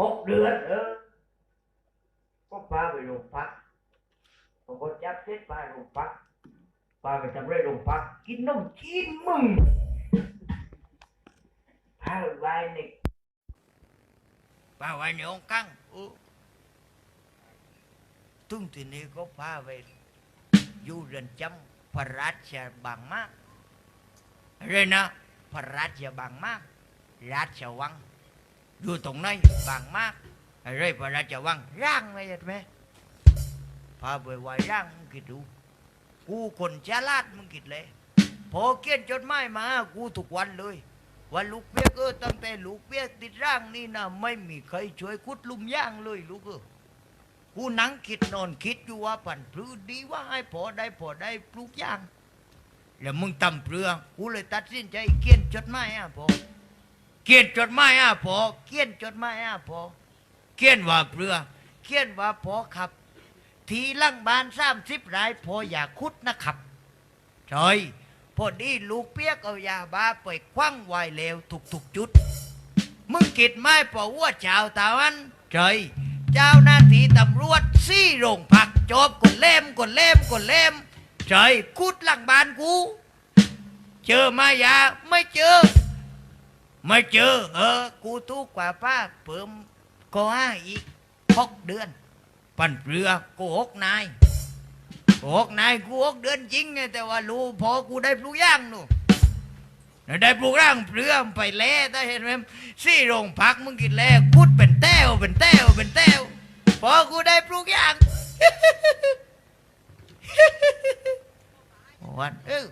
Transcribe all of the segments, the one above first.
หกเดือนเออก็พาไปโรงพักผมก็จับเส้นพาโรงพักพาไปทำไรโรงพัก กินนมจีนมึงพาไปไว้ในพาไว้ในห้องกังอู้ตุ้งทีนี้ก็พาไปอยู่เรือนจำพระราชบางมากอะไรนะพระราชบางมากราชวัง อยู่ตรงไหนบางมากอะไรพระราชวังร่างไม่ใช่ไหมพาไปไว้ร่างมึงคิดดู กูคนฉลาดมึงคิดเลยพอเขียนจดหมายมากูทุกวันเลยว่าลูกเปียกเออตั้งแต่ลูกเปียกติดร่างนี่นะไม่มีใครช่วยคุดลุมย่างเลยลูกเออกูนั่งคิดนอนคิดอยู่ว่าปั่นพลือดีว่าให้พอได้พอได้ปลูกย่าง แล้วมึงตำเปลือกูเลยตัดสินใจเขียนจดหมายอะพอ เขียนจดหมายอะพอเขียนจดหมายอะพอเขียนว่าเปลือเขียนว่าพอครับ ทีลังบานสามสิบรายพออย่าคุดนะครับใช่พอดีลูกเปียกเอายาบ้าไปคว้างไวายเลวถูกถูกจุด มึงกิดไม่พอว่าเจ้าตาวันใช่เจ้าหน้าที่ตำรวจซี่โรงพักจบกดเล่มกดเล่มกดเล่มใช่คุดหลังบานกู เจอมายาไม่เจอ ไม่เจอ เออ กูทุกข์กว่าป้าเพิ่มก็ห้าอีกหกเดือน ปั่นเรือกูหกนายกูหกนายกูหกเดือนจริงไงแต่ว่ารู้พอกูได้ปลูกย่างหนูได้ปลูกย่างเรือไปแล่ได้เห็นไหมซี่โรงพักมึงกินแล่พูดเป็นแต้วเป็นแต้วเป็นแต้วพอกูได้ปลูกย่างวันเออ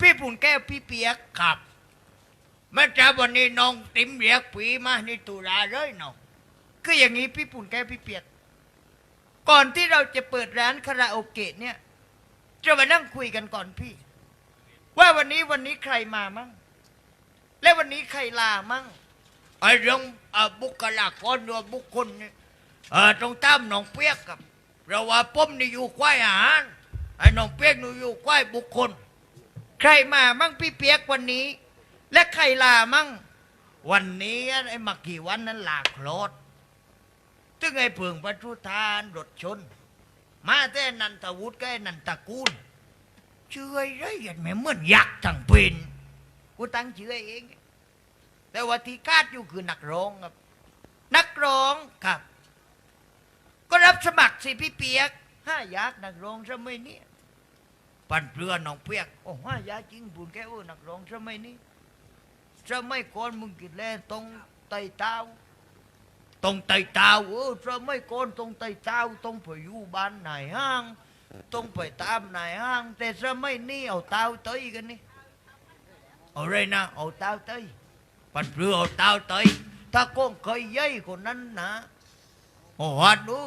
พี่ปุ่นแก้วพี่เปียกครับแม่จ้าวันนี้น้องติ๋มเรียกผีมานี่ตุลาเลยน้องคืออย่างนี้พี่ปุ่นแก้วพี่เปียก ก่อนที่เราจะเปิดร้านคาราโอเกะเนี่ยจะมานั่งคุยกันก่อนพี่ ว่าวันนี้วันนี้ใครมามั่งและวันนี้ใครลามั่งไอ้เรื่องบุคลากรหรือบุคคลเนี่ยตรงตามหนองเปียกกับเราว่าป้มนี่อยู่ควายอาหารไอ้หนองเปียกนี่อยู่ควายบุคคล ใครมามั่งพี่เปียกวันนี้ และใครลามั่งวันนี้ไอ้มากี่วันนั้นลาโคลอดตึงไอ้เพิงประทุทานรถชน มาแต่นันทวุฒิก็ไอ้นันตะกูลเชื่อไอ้ไรกันแม่เหมือนยักษ์ทั้งเป็นกูตั้งชื่อเอง แต่ว่าที่คาดอยู่คือนักร้องครับ นักร้องครับ ก็รับสมัครสิพี่เปียกห้ายักษ์นักร้องสมัยนี้ ปั่นเรือน้องเปียกโอ้ห้ายักษ์จริงบุญแก้วนักร้องสมัยนี้สมัยก่อนมึงกินแล้วตรงไต่เต้าตรงไต่เต้าเออสมัยก่อนตรงไต่เต้าตรงไปอยู่บ้านไหนห้างตรงไปตามไหนห้าง แต่สมัยนี้เอาเต้าเตยกันนี่เอาไรนะเอาเต้าเตยปั่นเรือเอาเต้าเตยถ้าก้องเคยใหญ่คนนั้นนะโอ้ฮัดดู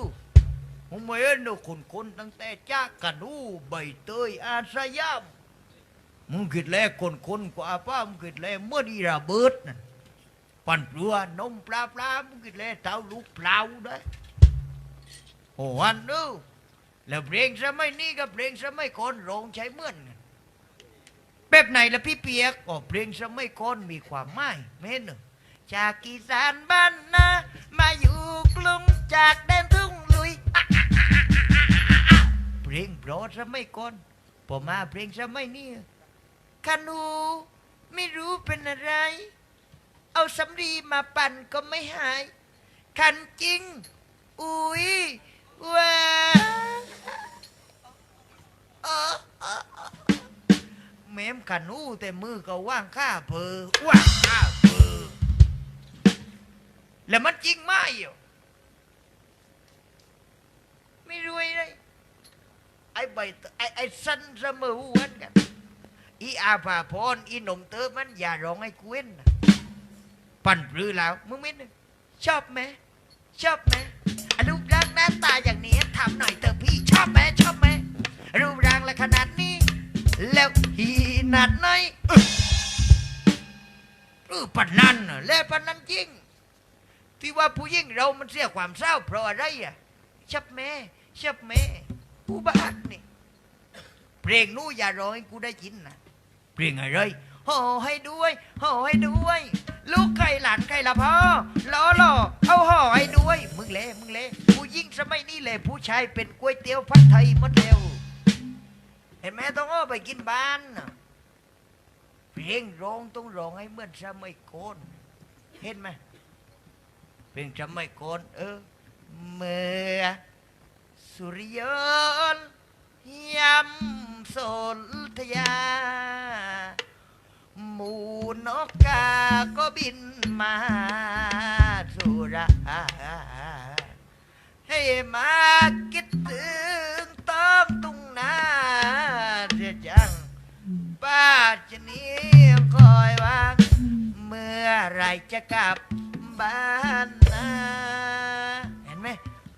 ผมไม่เห็นดูคนคนตั้งแต่จากกันูใบเตยอาสยามมึงคิดแล้วคนคนกว่าป้ามึงคิดแล้วเมื่อดีระเบิดนั่นปั่นเรือนมปลาปลามึงคิดแล้วเท้าลูกเปล่าได้อโอ้ฮัดดูแล้วเพลงสมัยนี้กับเพลงสมัยก่อนร้องใช้เหมือนกันแบบไหนละพี่เปียกก็เพลงสมัยก่อนมีความหมายไม่เห็นเหรอจากอีสานบ้านนามาอยู่กรุงจากแดน เพลงเพราะสมัยก่อนพอมาเพลงสมัยนี้คานูไม่รู้เป็นอะไร เอาสำลีมาปั่นก็ไม่หาย คันจริง อุ้ยว้าเออเออเมมขันู้แต่มือก็ว่างข้าเพอว่างข้าเพอแล้วมันจริงไหมอยู่ไม่รวยเลย ใบไอ้ไอ้สันเสมอวันกันอีอาภาพรอีหนุ่มเตอมันอย่าร้องให้กูเว้นนะปั่นปรือแล้วมึงไม่นึกชอบไหมชอบไหมรูปร่างหน้าตาอย่างนี้ทำหน่อยเถอะพี่ชอบไหมชอบไหมรูปร่างและขนาดนี้ แล้วหีนาดไหนเออเอปันนั้นนะแล้วปันนั้นจริง ที่ว่าผู้หญิงเรามันเสียความเศร้าเพราะอะไรอะชับแม่ชับแม่ ผู้บ้านนี่เพลงนู้อย่าร้องให้กูได้ยินนะเพลงอะไรห่อให้ด้วยห่อให้ด้วย ลูกไข่ล่ะพ่อล้อหล่อเอาห่อให้ด้วย มึงเละมึงเละผู้ยิ่งสมัยนี้เลยผู้ชายเป็นก๋วยเตี๋ยวผัดไทยหมดเร็ว เห็นไหมต้องเอาไปกินบ้านน่ะเพลงร้องต้องร้องให้เหมือนสมัยก่อนเห็นไหมเพลงสมัยก่อนเออเมื่อ สุริยนยำสนธยา หมูนกกาก็บินมาสุราให้มาคิดถึงต้องตุงนาเสียจังป้าจะนี้คอยวาง เมื่อไรจะกลับบ้านนะเห็นไหม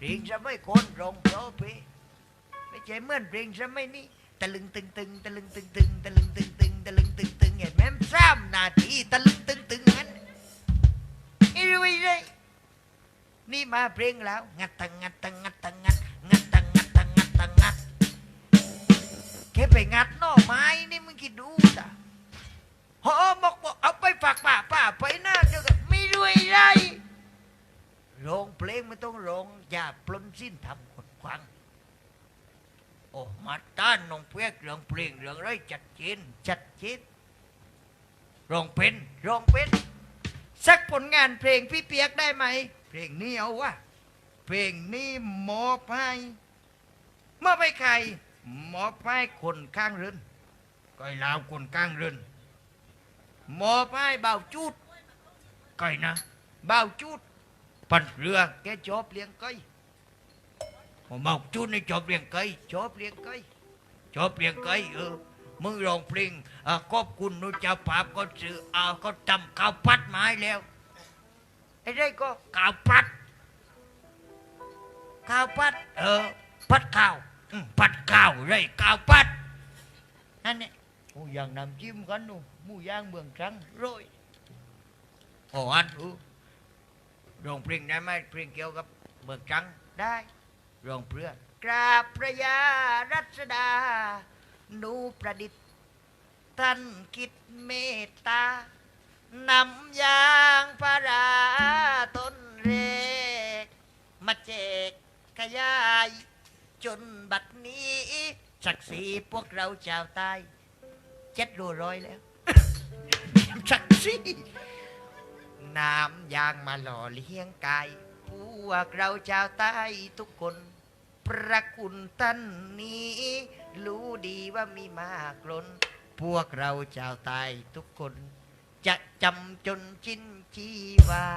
เพลงจะไม่คนร้องเพราะเพไม่ใช่เหมือนเพลงจะไม่นี่ตะลึงตึงตึงตะลึงตึงตึงตะลึงตึงตึงตะลึงตึงตึงเห็นไหมสามนาทีตะลึงตึงตึงงั้นไอ้รู้ไรนี่มาเพลงแล้วงัดตังงัดตังงัดตังงัดงัดตังงัดตังงัดตังงัดแค่ไปงัดหน่อไม้นี่มึงคิดดูจ้ะฮอบอกบอกเอาไปฝากป่าป่าไปหน้าเดียวกันไม่รวยไร ร้องเพลงไม่ต้องร้องอย่าปล้นสิ้นทำคนควังโอ้มาต้านน้องเพียกเรื่องเพลงเรื่องไรจัดเจนจัดเจนร้องเป็นร้องเป็นสักผลงานเพลงพี่เปียกได้ไหม เพลงนี้เอาวะเพลงนี้หมอบให้เมื่อไปใครหมอบให้คนข้างเรือนก้อยลาวคนข้างเรือนหมอบให้เบาจูดก้อยนะเบาจูด ปันเรือแกชอบเลี้ยงไก่เบาจูดนี่ชอบเลี้ยงไก่ชอบเลี้ยงไก่ชอบเลี้ยงไก่เออมึงร้องเพลงขอบคุณนุเจ้าภาพก็ซื้อเอาก็ทำข้าวพัดไม้แล้วไอ้ได้ก็ข้าวพัดข้าวพัด เออพัดข้าวพัดข้าวไรข้าวพัดนั่นเนี่ยหมูย่างน้ำจิ้มกันนูหมูย่างเมืองตรังโรยโอ้อันอู ร้องเพลงได้ไหมเพลงเกี่ยวกับเมืองจังได้ร้องเพื่อกราบพระยารัชดาหนูประดิษฐ์ท่านคิดเมตตานำยางพาราต้นเรก มาแจกขยาย จนบัดนี้ศักดิ์ศรีพวกเราชาวใต้เจ็ดรูร้อยแล้วศักดิ์ศรี น้ำยางมาหล่อเลี้ยงกายพวกเราชาวใต้ทุกคน พระคุณท่านนี้ รู้ดีว่ามีมากล้น พวกเราชาวใต้ทุกคน จะจำจนชินชีวา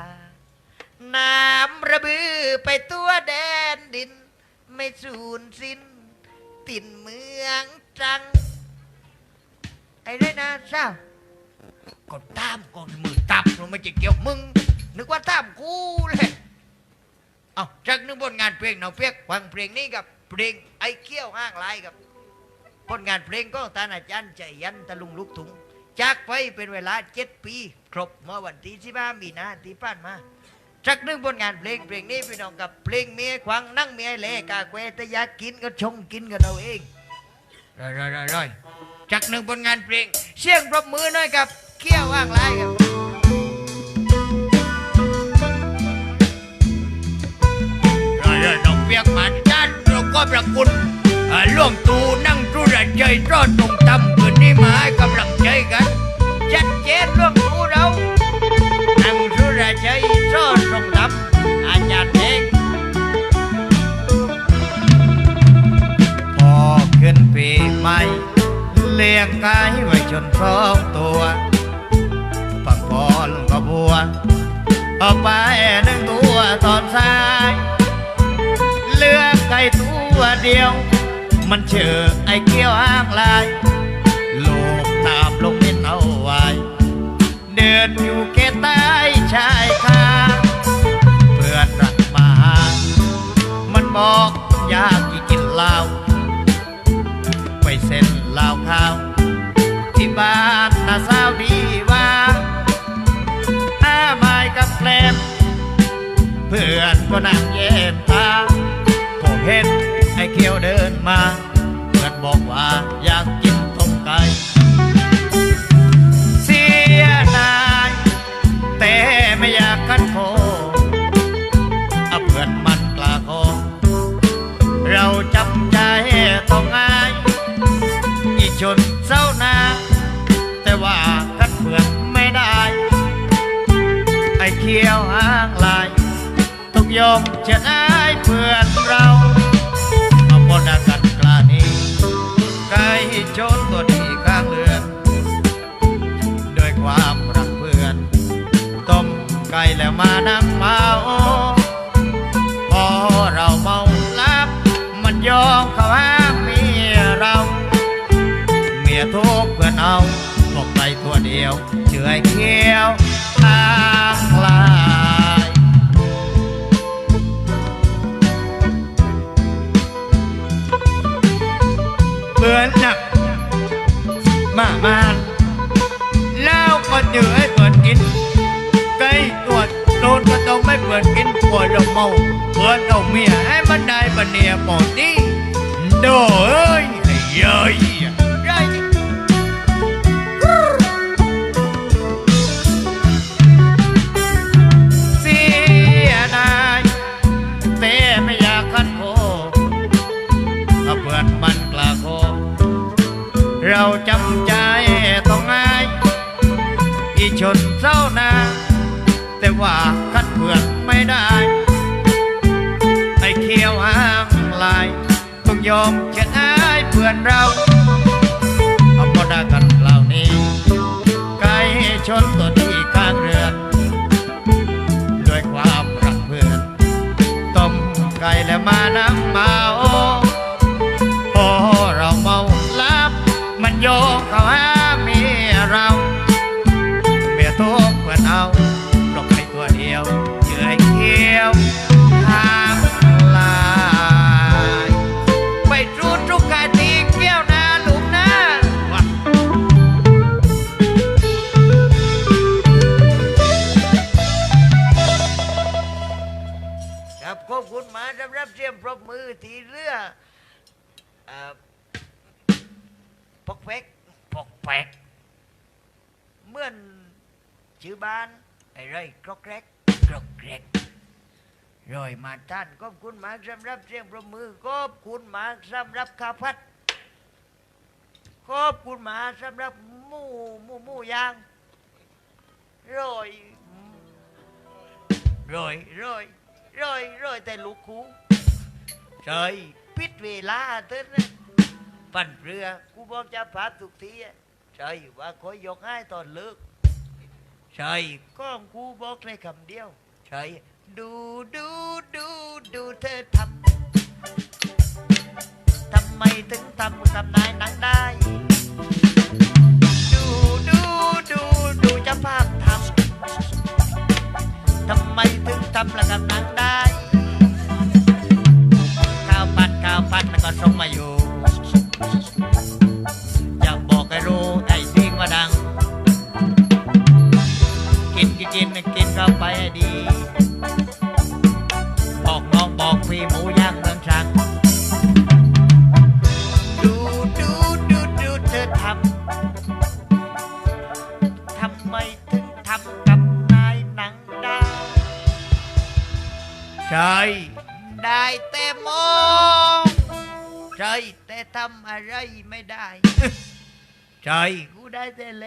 น้ำระบือไปตัวแดนดิน ไม่สูญสิ้น ตินเมืองตรัง ไอ้ได้นะเศร้าก็ตามก็มือ ตับมันไม่จะเกี่ยวมึง นึกว่าตามกูเลยเอาจากนึกผลงานเพลงน้องเปียกฟังเพลงนี้กับเพลงไอ้เขี้ยวห้างลายกับผลงานเพลงก็ตานอาจารย์ใจยันตะลุงลูกถุงจากไปเป็นเวลาเจ็ดปี ครบเมื่อวันที่สิบห้ามีนาที่ผ่านมาจักหนึ่งผลงานเพลงเพลงนี้พี่น้องกับเพลงเมียขวางนั่งเมียเลกาเควแต่อยากกินก็ชงกินกันเอาเองร่อยร่อยร่อยร่อยจักหนึ่งผลงานเพลงเสียงปรบมือหน่อยกับเขี้ยวว่างไรครับ เปียกหมันจันเราก็ประคุณล่วงตูนั่งทุระใจรอดตรงตำคืนนี้มาให้กำลังใจกันชัดเจนล่วงตูเรานั่งสุรชัยสอนทรงธรรมอาจารย์เองพอขึ้นปีใหม่เลี้ยงกายไว้จนสองตัวปักพรก็บัวเอาไปหนึ่งตัวตอนสาย เหลือกไก่ตัวเดียว มันเชื่อไอ้เกี้ยวอ้างลายโลกตามลงเม็นเอาไว้ เดินอยู่เกตใต้ชายคาเพื่อนรักมาหามันบอกอยากกินเหล้าไปเส้นเหล้าข้าวที่บ้านนาสาวดีว่าอาไม้กับแกลมเพื่อนก็นั่งเย็น เห็นไอ้เขียวเดินมาเพื่อนบอกว่าอยากกินต้มไก่เสียดายแต่ไม่อยากขกันโคเอาเพื่อนมันกลาโคเราจำใจต้องอายอีชนเศร้านาแต่ว่ากันเพื่อนไม่ได้ ไอ้เขียวอ้างลายต้องยอมเช็ดอา เบื่อหนักมามานแล้วก็เจอให้เปิดกินไก่ตรวจโดนก็ต้องไม่เปิดกินปวดเราเมาเปิดเอาเมียให้มันได้ปเนียปอดดีโดเอ้ยไอ้เย้ย เราจำใจต้องอายอีชนเศร้านา แต่ว่าคัดเพื่อนไม่ได้ไอเขียวห้างลาย ต้องยอมเช็ดอายเพื่อนเรา รอกแกรกรอยมาท่านขอบคุณมากสำหรับเสียงปรบมือขอบคุณมากสำหรับข้าวพัดขอบคุณมากสำหรับหมูหมูหมูยางรอยรอยรอยรอยรอยแต่ลูกคูเฉยปิดเวลาเถิดนปั่นเรือกูบอกจะพาทุกทีอะใช่ว่าคอยยกให้ตอนเลิกใช่ก้องกูบอกเลยคำเดียว ใช่ดูดูดูดูเธอทำทำไมถึงทำทำนายหนังได้ ดูดูดูดูจะภาพทำทำไมถึงทำละกำนังได้ ข้าวผัดข้าวผัดแล้วก็ส่งมาอยู่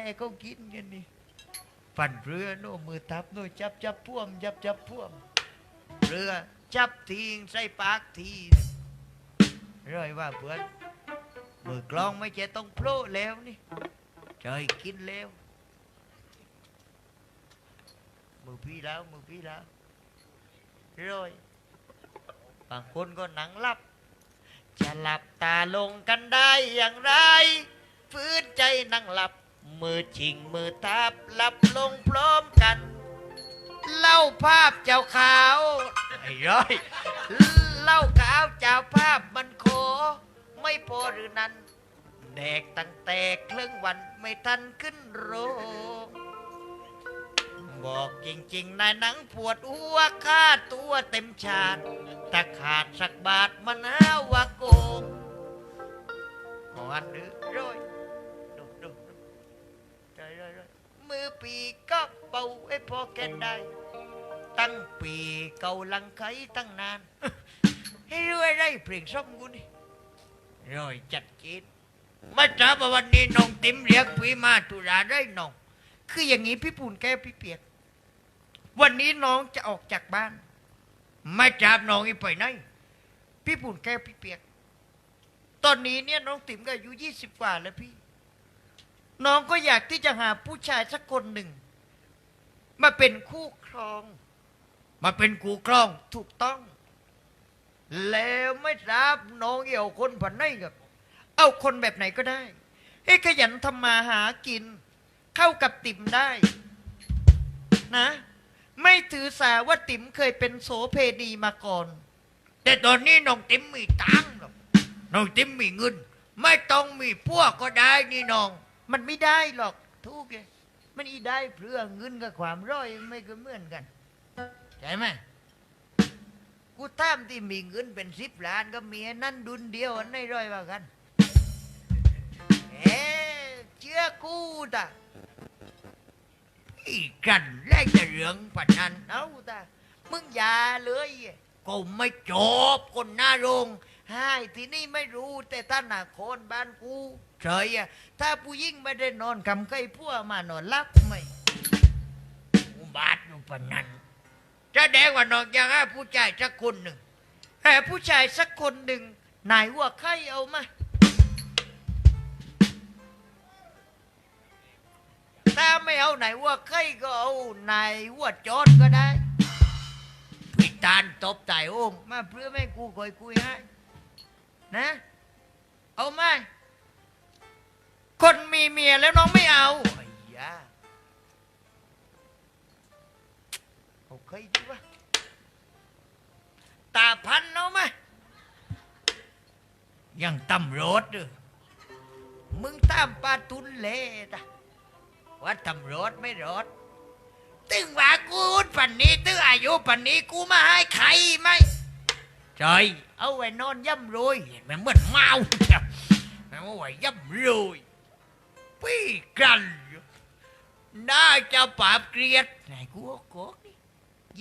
ม่เขากินกันนี่ปั่นเรือโน่มือทับโน่จับจับพ่วมจับจับพ่วมเรือจับทิ้งใส่ปากทีเร้อยว่าเพื่อนมือกลองไม่ใช่ต้องโผล่แล้วนี่เจยกินแล้วมือพี่แล้วมือพี่แล้วเร้อยบางคนก็หนังหลับ จะหลับตาลงกันได้อย่างไร ฟื้นใจนั่งหลับ มือชิงมือทับหลับลงพร้อมกัน เล่าภาพเจ้าขาวไอ้ร้อยเล่าขาวเจ้าภาพมันโคไม่พอหรือนั้นแดกตั้งแต่ครึ่งวันไม่ทันขึ้นโรงบอกจริงๆนายหนังปวดหัวค่าตัวเต็มชาติถ้าขาดสักบาทมันหาว่าโกงหอนหรือร้อย มือปีก็เป่าไอ้พอแกนได้ ตั้งปีเกาลังไคตั้งนาน ให้รวยได้เพลงส้มกูนี่รอยจัดจีนมาจ้าบวันนี้น้องติ๋มเรียกพี่มาตุลาได้น้อง คืออย่างนี้พี่ปูนแก้วพี่เปียก วันนี้น้องจะออกจากบ้านไม่จับน้องอีไปไหนพี่ปูนแก้วพี่เปียก ตอนนี้เนี่ยน้องติ๋มก็อายุยี่สิบกว่าแล้วพี่ น้องก็อยากที่จะหาผู้ชายสักคนหนึ่ง มาเป็นคู่ครอง มาเป็นคู่ครองถูกต้อง แล้วไม่ทราบน้องเอาคนผันไหนกับเอาคนแบบไหนก็ได้ให้ขยันทำมาหากิน เข้ากับติ๋มได้ นะ ไม่ถือสาว่าติ๋มเคยเป็นโสเพณีมาก่อน แต่ตอนนี้น้องติ๋มมีตังค์หรอกน้องติ๋มมีเงิน ไม่ต้องมีพวกก็ได้นี่น้อง มันไม่ได้หรอกทุกเลยมันอีได้เพื่อเงินกับความร้อยไม่ก็เหมือนกันใช่ไหมกูตามที่มีเงินเป็นสิบล้านก็มีนั่นดุนเดียวอันไหนร้อยว่ากันเอ๊เชื่อกูตาอีกันแรกจะเหลืองปันนั้นเอาตามึงอย่าเลยก็ไม่จบคนหน้าโรงให้ที่นี่ไม่รู้แต่ท่านนาคนบ้านกู เฉยอะถ้าผู้ยิ่งไม่ได้นอนกำไก่พัวมานอนรับไหมอุบาทอยู่ปนนั้นจะแดงว่านอนยังผู้ชายสักคนหนึ่งแต่ผู้ชายสักคนหนึ่งนายว่าใครเอามาถ้าไม่เอาไหนว่าใครก็เอาไหนว่าจอดก็ได้พิตานตบไตโอ่งมาเพื่อไม่กูคอยคุยให้นะ เอาไหม คนมีเมียแล้วน้องไม่เอาไอ้ยาเอาใครดีวะตาพันเอาไหมยังตำรวจเด้อมึงตามปาตุนเล่ตะว่าตำรวจไม่รอดตึงว่ากูปันนี้ตึงอายุปันนี้กูมาให้ใครไหมใช่เอาไว้นอนย่ำรวยเห็นไหมเหมือนเมาเนี่ยเอาไว้ย่ำรวย พี่กันน่าจะปราบเกลียดไหนกูโกกนี่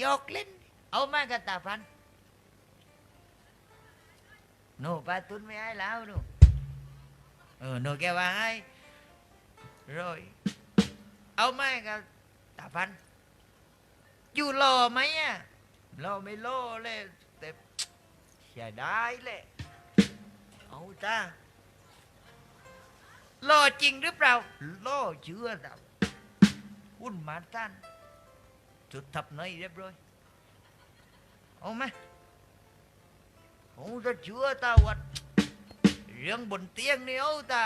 ยอกเล่น เอามากันตาพันโน่ปาตุนไม่ให้แล้วดูเออโน่แกว่าให้รอยเอาไหมครับตาพันอยู่รอไหมอะรอไม่รอเลยแต่เสียดายแหละเอาจ้า รอจริงหรือเปล่ารอเชื่อเราวุ่นมาท่านจุดทับในเรียบร้อยเอาไหมผมจะเชื่อตาวัดเรื่องบนเตียงนี่เอาตา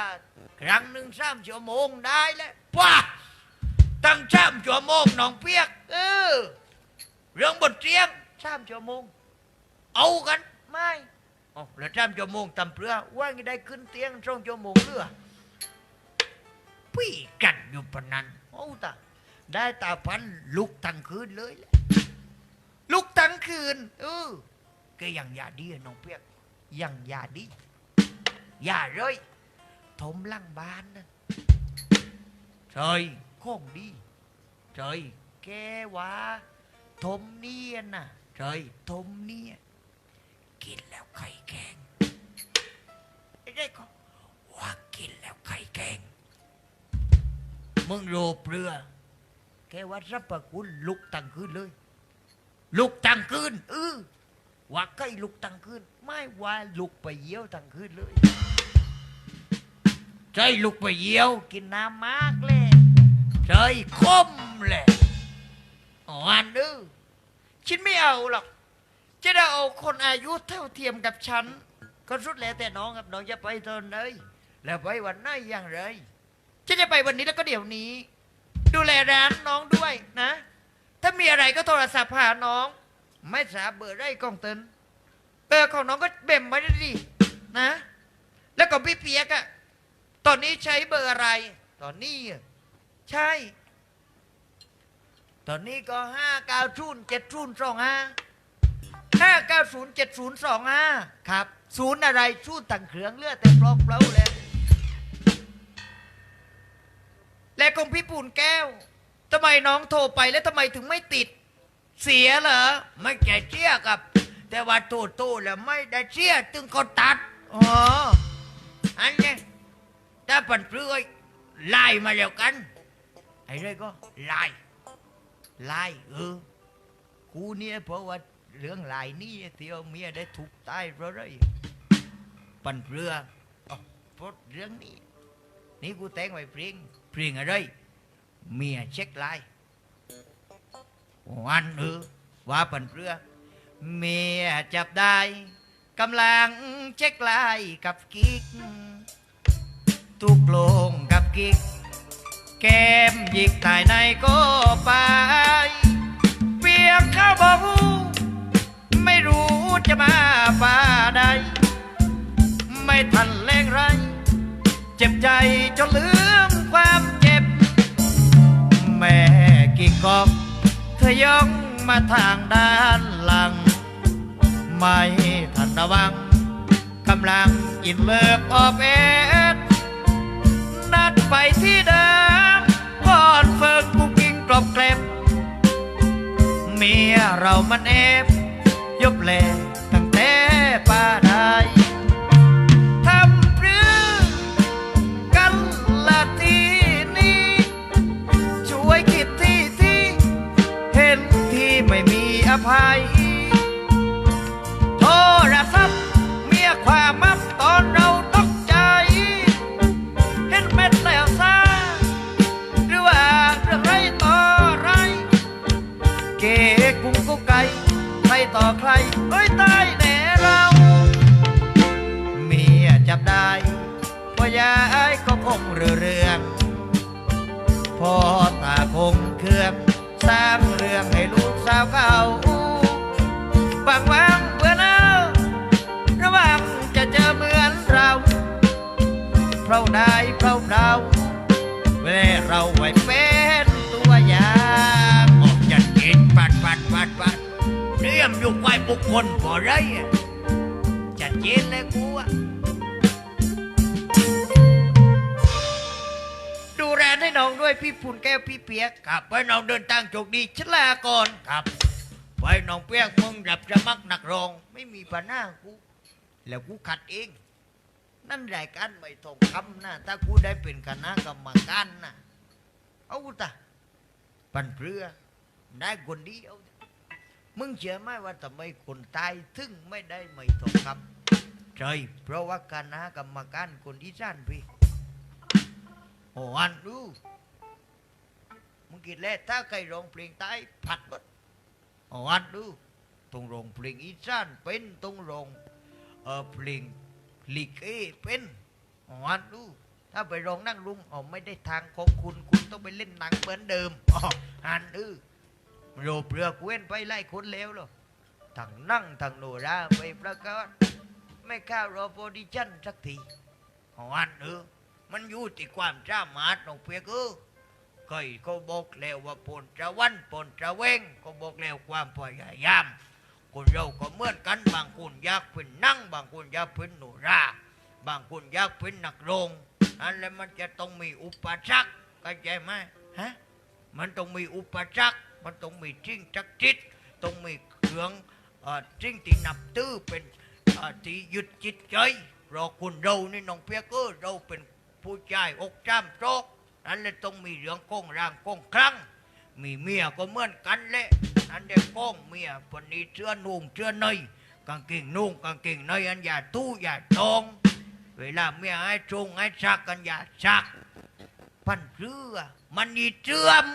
ครั้งหนึ่งสามชั่วโมงได้แล้วว้าตั้งสามชั่วโมงน้องเปียก เออ เรื่องบนเตียงสามชั่วโมง เอากันไม่อ๋อแล้วสามชั่วโมงตำเปลือว่าไงได้ขึ้นเตียงสองชั่วโมงเรือ พี่กันอยู่ปนนั้นโอ้ตาได้ตาพันลุกทั้งคืนเลยแหละลุกทั้งคืนเออก็ยังอย่าดีน้องเปียกยังอย่าดีอย่าเลยถมหลังบ้านนั่น trời không đi trời kê quá thôm nia nè trời thôm nia กินแล้วไข่แกงไอ้ได้ก็ว่ากินแล้วไข่แกง มึงโรเปลือแกว่ารับประคุณลุกตั้งคืนเลย ลุกตั้งคืนเออว่าใกล้ลุกตั้งคืน ไม่ว่าลุกไปเยี่ยวตั้งคืนเลยใจลุกไปเยี่ยว กินน้ำมากเลยใจคมเลยอ่อนดื้อฉันไม่เอาหรอกจะได้เอาคนอายุเท่าเทียมกับฉัน ก็สุดแล้วแต่น้องครับน้องจะไปตอนไหนแล้วไปวันไหนอย่างไร ฉันจะไปวันนี้แล้วก็เดี๋ยวนี้ ดูแลร้านน้องด้วยนะ ถ้ามีอะไรก็โทรศัพท์หาน้อง ไม่ทราบเบอร์ได้กองเตินเบอร์ของน้องก็เบ่มไว้ได้ดีนะ แล้วก็พี่เปียกอะตอนนี้ใช้เบอร์อะไร ตอนนี้อะใช่ ตอนนี้ก็ห้าเก้าศูนย์เจ็ดศูนย์สองห้าห้าเก้าศูนย์เจ็ดศูนย์สองห้าครับ ศูนย์อะไรศูนย์ต่างเครื่องเลือดแต่ปลอกเปล่าเลย และของพี่ปูนแก้วทำไมน้องโทรไปแล้วทำไมถึงไม่ติด เสียเหรอไม่แก่เชี่ยกับ แต่ว่าตู้ตู้แล้วไม่ได้เชี่ยตึงเขาตัดอ๋ออันนี้ถ้าปันเปลือยไล่มาแล้วกัน ไอ้เรื่อยก็ไล่ไล่เออกูเนี่ยเพราะว่าเรื่องไล่นี่ที่เอาเมียได้ถูกตายเพราะอะไรปันเปลืออ๋อเพราะเรื่องนี้ นี่กูแต่งไว้เพลง เพลงอะไร เมียเช็คไล่วันเออว่าปันเปลือเมียจับได้กำลังเช็คไลน์กับกิ๊กตุกลงกับกิ๊กแก้มหยิกถ่ายในก็ไปเปียกข้าบอกไม่รู้จะมาป่าใดไม่ทันแรงไร เจ็บใจจนลืมความเจ็บ แม่กิ๊กอกเธอย่องมาทางด้านหลัง ไม่ทันระวังกำลังอินเลิฟออฟเอสนัดไปที่เดิมก่อนเฟิงกุกกิ้งกรอบเกล็บเมียเรามันเอฟยบแหลตั้งแต่ป้าได้ ภัย โทรศัพท์เมียความมับตอนเราตกใจ เห็นเม็ดแล้วซาหรือว่าเรื่องไรต่อไร เก๋กุ้งกุ๊กไก่ใครต่อใครเอ้ยตายแน่เราเมียจับได้พอยายก็คงเรื่อ บุคคลพอไรจัดเจนเลยกูอะดูแลให้น้องด้วยพี่ปุ่นแก้วพี่เปียกครับไว้น้องเดินทางโชคดีชลาก่อนครับ ไว้น้องเปียกมึงดับจะมักหนักรอง ไม่มีปัญหากู แล้วกูขัดเอง นั่นรายการไม่ตรงคำนะถ้ากูได้เป็นคณะกรรมการนะเอาตะปันเพื่อได้คนดียว มึงเชื่อไหมว่าทำไมคนตายถึงไม่ได้ไม่ตรงคำใช่เพราะว่าคณะกรรมการคนที่สั้นพี่โอ้อันดูมึงคิดแล้วถ้าใครร้องเพลงใต้ผัดหมดโอ้อันดูต้องร้องเพลงอีสานเป็นต้องร้องเออเพลงลิเกเป็นโอ้อันดูถ้าไปร้องนั่งลุงอ๋อไม่ได้ทางของคุณคุณต้องไปเล่นหนังเหมือนเดิมอ๋ออันดู โรเปลือกเว้นไปไล่คนแล้วหรอทั้งนั่งทั้งโนราไปประกาศไม่เข้ารอโปรดิชั่นสักทีอ๋ออันดูมันอยู่ที่ความสามารถของเพียกเออเคยก็บอกแล้วว่าปนจะวันปนจะเวงก็บอกแล้วความพยายามคนเราก็เหมือนกันบางคนอยากเป็นนั่ง บางคนอยากเป็นหนูรา บางคนอยากเป็นนักโรงอันแล้วมันจะต้องมีอุปสรรคเข้าใจไหมฮะมันต้องมีอุปสรรค มันต้องมีจริงจักจิตต้องมีเครื่องเอ่อจริงที่นับตื้อเป็นที่ยึดจิตใจเราะคนเรานี่น้องเพียกเออเราเป็นผู้ชายอกจ้ำโจกนั่นเลยต้องมีเรื่องก้องร่างก้องครั้งมีเมียก็เหมือนกันแหละนั่นเด็กก้องเมียคนนี้เชื่อนุ่งเชื่อเนยกางเกงนุ่งกางเกงเนยอันอย่าตู้อย่าตองเวลาเมียให้จงให้ชักกันอย่าชักพันเรือมันนีเชื่อม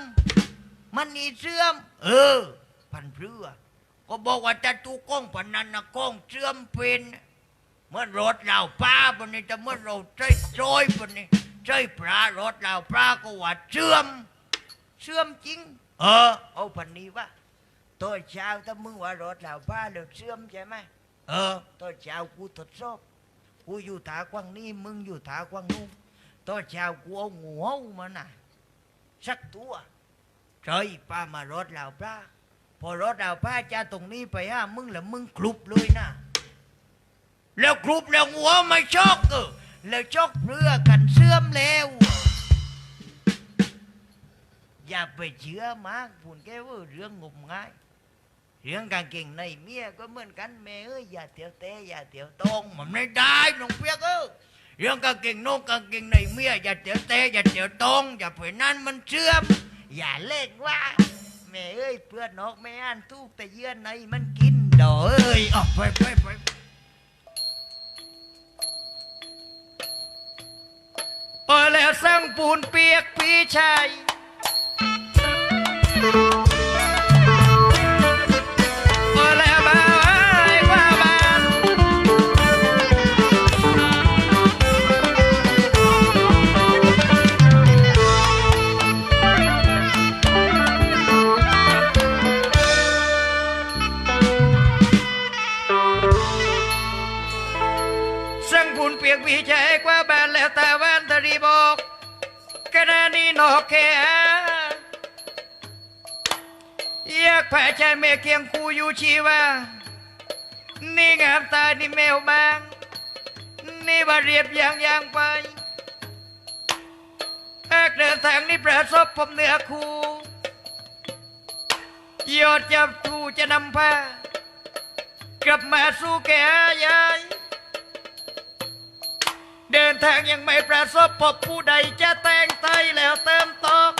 มันนีเชื่อม เออ พันเรือก็บอกว่าจะตู้ก้องพนันนะก้องเชื่อมเป็นเมื่อรถเราป้าบนนี้จะเมื่อเราใจจอยบนนี้ใจปลารถเราปลาก็ว่าเชื่อมเชื่อมจริง เออ เอาพันนี้วะตัวเช้าถ้ามึงว่ารถเราป้าเลือกเชื่อมใช่ไหมเออตัวเช้ากูทดสอบกูอยู่ถากว้างนี่มึงอยู่ถากว้างนู้นตอนเช้ากูเอางูเห่ามาน่ะสักตัว เฉยป้ามารถเราป้าพอรถเราป้าจะตรงนี้ไปฮะมึงแล้วมึงคลุบเลยนะ แล้วคลุบแล้วหัวไม่ชอกเออแล้วชอกเพื่อกันเสื่อมแล้ว อย่าไปเชื่อมากพูนแกว่าเรื่องงมงายเรื่องกางเก่งในเมียก็เหมือนกันแม่เอ้ยอย่าเตียวเตะอย่าเตียวตรงมันไม่ได้น้องเปียกเออเรื่องกางเก่งนกกางเก่งในเมียอย่าเตียวเตะอย่าเตียวตรงอย่าเผยนั่นมันเชื่อม อย่าเล่นว่าแม่เอ้ยเพื่อนนกแม่อ่านทุกแต่เยื่อในมันกินดอกเอ้ยออกไปไปไปเออแล้วสร้างปูนเปียกพี่ชาย ดีนอกแค่อยากแผ่ใจแม่เคียงคู่อยู่ชีวานี่งามตานี่แมวบาง นี่บาเรียบอย่างยางไปเอกเดินทางนี่ประสบพบเนื้อคู่ยอดจับทูจะนำพากลับมาสู่แก่ยาย เดินทางยังไม่ประสบพบผู้ใดจะแต่งไตแล้วเติมตอก